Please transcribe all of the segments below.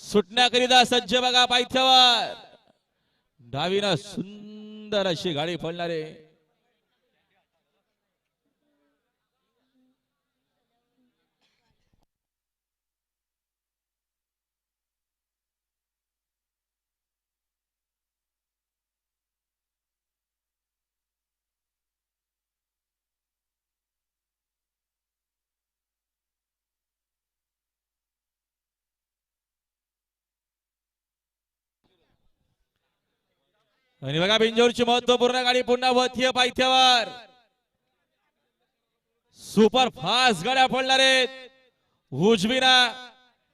सुटण्याकरिता सज्ज बघा पायथ्यावर. डावीनं सुंदर अशी गाडी फोडणारे आणि बघा बिंजोरची महत्त्वपूर्ण गाडी पुन्हा वतीय पायथ्यावर. सुपर फास्ट गाड्या पडणार आहेत. उजवीना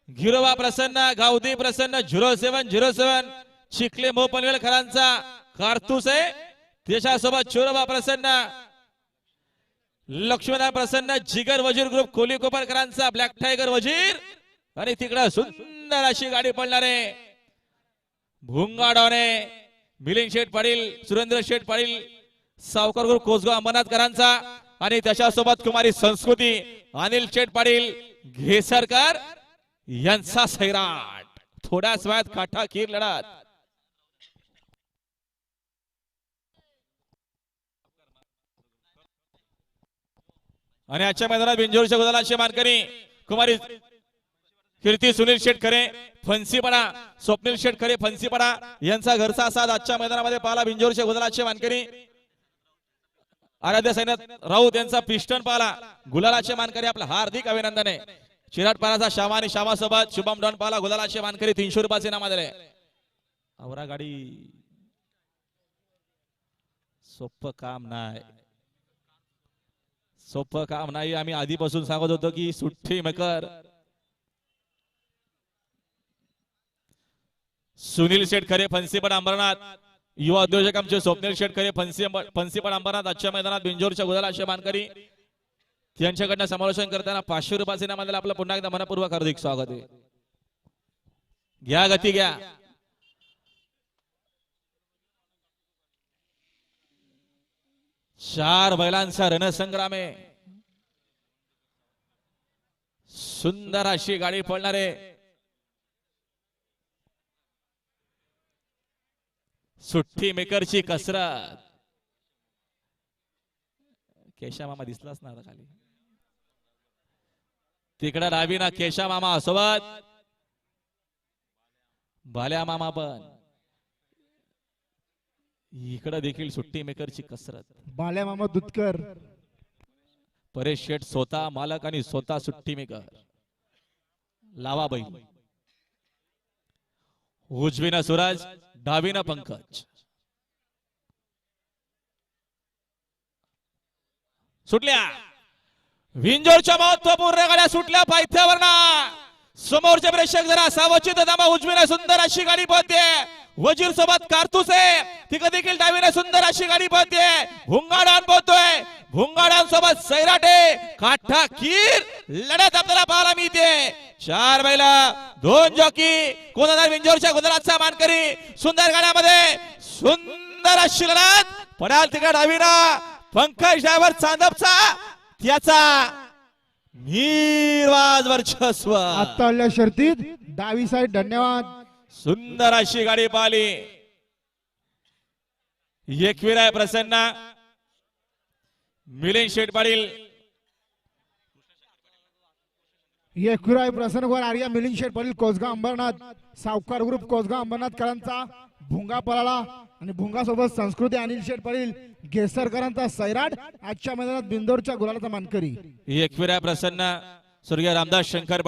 गिरोबा प्रसन्न गावदी प्रसन्न झिरो सेवन झिरो सेवन चिखले मो पनवेलकरांचा कारतूस आहे. त्याच्यासोबत चोरोबा प्रसन्न लक्ष्मणा प्रसन्न जिगर वजीर ग्रुप कोली कोपरकरांचा ब्लॅक टायगर वजीर. आणि तिकडं सुंदर अशी गाडी पडणार आहे. भुंगाडवणे मिलिंद शेठ पाटील सुरेंद्र शेठ पाटील सावकार गुरु कोसगाव अंबरनाथकरांचा आणि त्याच्यासोबत कुमारी संस्कृती अनिल शेठ पाटील घेसरकर यांचा सैराट. थोड्याच वेळात काठाकीर लढत. आणि आजच्या मैदानात बिंजोरच्या गुलालाचे मानकरी कुमारी कीर्ती सुनील शेटकरे फन्सीपडा स्वप्नील शेटकरे फन्सीपडा यांचा घरचा असा आजच्या मैदानामध्ये पाला बिंजोरच्या गुलालाचे मानकरी. आराध्य सैन्यात राऊत यांचा पिस्टन पाला गुलालाचे मानकरी आपलं हार्दिक अभिनंदन. आहे चिराट पालाचा श्यामा आणि श्यामासोबत शुभम डॉन पाला गुलालाचे मानकरी तीनशे रुपयाचे नामा दिले. आवरा गाडी. सोपं काम नाही. सोपं काम नाही आम्ही आधीपासून सांगत होतो की सुट्टी मेकर. सुनील शेटखरे फन्सीपण अंबरनाथ. युवा उद्योजक आमचे स्वप्नील शेटखरे फन्सी पण अंबरनाथ. आजच्या मैदानात बिंजोरच्या गुलालाचे मानकरी. यांच्याकडनं समालोचन करताना पाचशे रुपयाचे नामाला आपलं पुन्हा एकदा मनपूर्वक हार्दिक स्वागत आहे. घ्या गती घ्या. चार बैलांचा रणसंग्राम. आहे सुंदर अशी गाडी पडणारे सुट्टी मेकरची कसरत. केशा मामा दिसलाच ना खाली. तिकडे डावीना केशा मामा सोबत. बाल्या मामा पण. इकडे देखील सुट्टी मेकरची कसरत. बाल्या मामा दुधकर. परेश शेठ स्वतः मालक आणि स्वतः सुट्टी मेकर. लावा बाई उजवीनं सूरज. डावीना पंकज. सुटल्या. विंजोरच्या महत्त्वपूर्ण गाड्या सुटल्या पायथ्यावर समोरचे प्रेक्षक जरा सावचित दामा उजवीने सुंदर अशी गाडी पळते वजीर सोबत कारतूस आहे. तिकडे देखील डावीने सुंदर अशी गाडी पळते भुंगाडान पोहतोय भुंगाडान सोबत सैराटे काठा खीर लढत आपल्याला पाहायला मिळते चार बैला दोन जॉकी कोणाला विंजोरच्या गुजरातचा मानकरी सुंदर गाड्यामध्ये सुंदर अशी लढत पडाल तिकडे डावीना पंकज ड्रायव्हर चांदपचा त्याचा निर्वाज वर्चस्व. आता शर्तीत डावी साईड धन्यवाद. सुंदर अशी गाडी पाहिली. एकवीर आहे प्रसन्न. मिलिंद शेठ पाटील येकुराय प्रसन्न आर्या मिलिंद शेठ पाटील कोसगाव अंबरनाथ सावकार ग्रुप कोसगाव अंबरनाथकरांचा भुंगा पळाला आणि भुंगा सोबत संस्कृती अनिल शेठ पाटील गेसरकरांचा सैराट आजच्या मैदानात बिंदोरच्या गुलालाचा मानकरी. एकवीर प्रसन्न स्वर्गीय रामदास शंकर